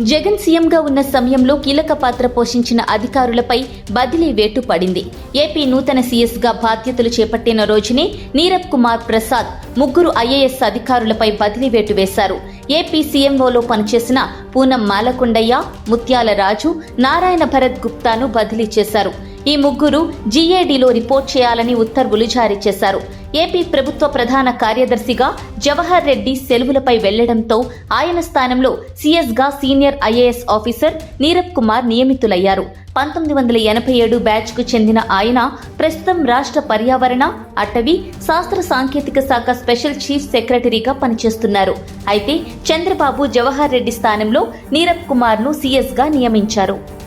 జగన్ సీఎంగా ఉన్న సమయంలో కీలక పాత్ర పోషించిన అధికారులపై బదిలీ వేటు పడింది. ఏపీ నూతన సీఎస్గా బాధ్యతలు చేపట్టిన రోజునే నీరబ్ కుమార్ ప్రసాద్ ముగ్గురు ఐఏఎస్ అధికారులపై బదిలీ వేటు వేశారు. ఏపీ సీఎంఓలో పనిచేసిన పూనం మాలకొండయ్య ముత్యాల రాజు నారాయణ భరత్ గుప్తాను బదిలీ చేశారు. ఈ ముగ్గురు జీఏడీలో రిపోర్ట్ చేయాలని ఉత్తర్వులు జారీ చేశారు. ఏపీ ప్రభుత్వ ప్రధాన కార్యదర్శిగా జవహర్ రెడ్డి సెలవులపై వెళ్ళడంతో ఆయన స్థానంలో సీఎస్గా senior IAS officer Nirab Kumar నియమితులయ్యారు. పంతొమ్మిది వందల ఎనభై ఏడు బ్యాచ్కు చెందిన ఆయన ప్రస్తుతం రాష్ట్ర పర్యావరణ అటవీ శాస్త్ర సాంకేతిక శాఖ స్పెషల్ చీఫ్ సెక్రటరీగా పనిచేస్తున్నారు. అయితే చంద్రబాబు జవహర్ రెడ్డి స్థానంలో నీరబ్ కుమార్ను సీఎస్గా నియమించారు.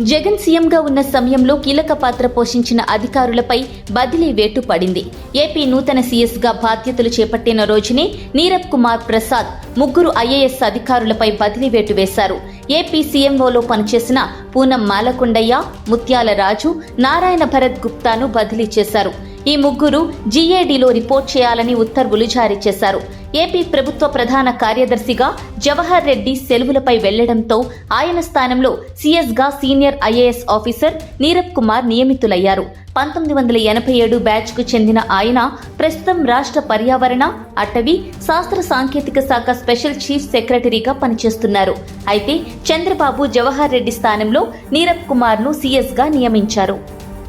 జగన్ సీఎంగా ఉన్న సమయంలో కీలక పాత్ర పోషించిన అధికారులపై బదిలీ వేటు పడింది. ఏపీ నూతన సీఎస్గా బాధ్యతలు చేపట్టిన రోజునే నీరబ్ కుమార్ ప్రసాద్ ముగ్గురు ఐఏఎస్ అధికారులపై బదిలీ వేటు వేశారు. ఏపీ సీఎంఓలో పనిచేసిన పూనం మాలకొండయ్య ముత్యాల రాజు నారాయణ భరత్ గుప్తాను బదిలీ చేశారు. ఈ ముగ్గురు జీఏడీలో రిపోర్ట్ చేయాలని ఉత్తర్వులు జారీ చేశారు. ఏపీ ప్రభుత్వ ప్రధాన కార్యదర్శిగా జవహర్ రెడ్డి సెలవులపై వెళ్ళడంతో ఆయన స్థానంలో సీఎస్గా senior IAS officer Nirab Kumar నియమితులయ్యారు. పంతొమ్మిది వందల ఎనభై ఏడు బ్యాచ్కు చెందిన ఆయన ప్రస్తుతం రాష్ట్ర పర్యావరణ అటవీ శాస్త్ర సాంకేతిక శాఖ స్పెషల్ చీఫ్ సెక్రటరీగా పనిచేస్తున్నారు. అయితే చంద్రబాబు జవహర్ రెడ్డి స్థానంలో నీరబ్ కుమార్ను సీఎస్గా నియమించారు.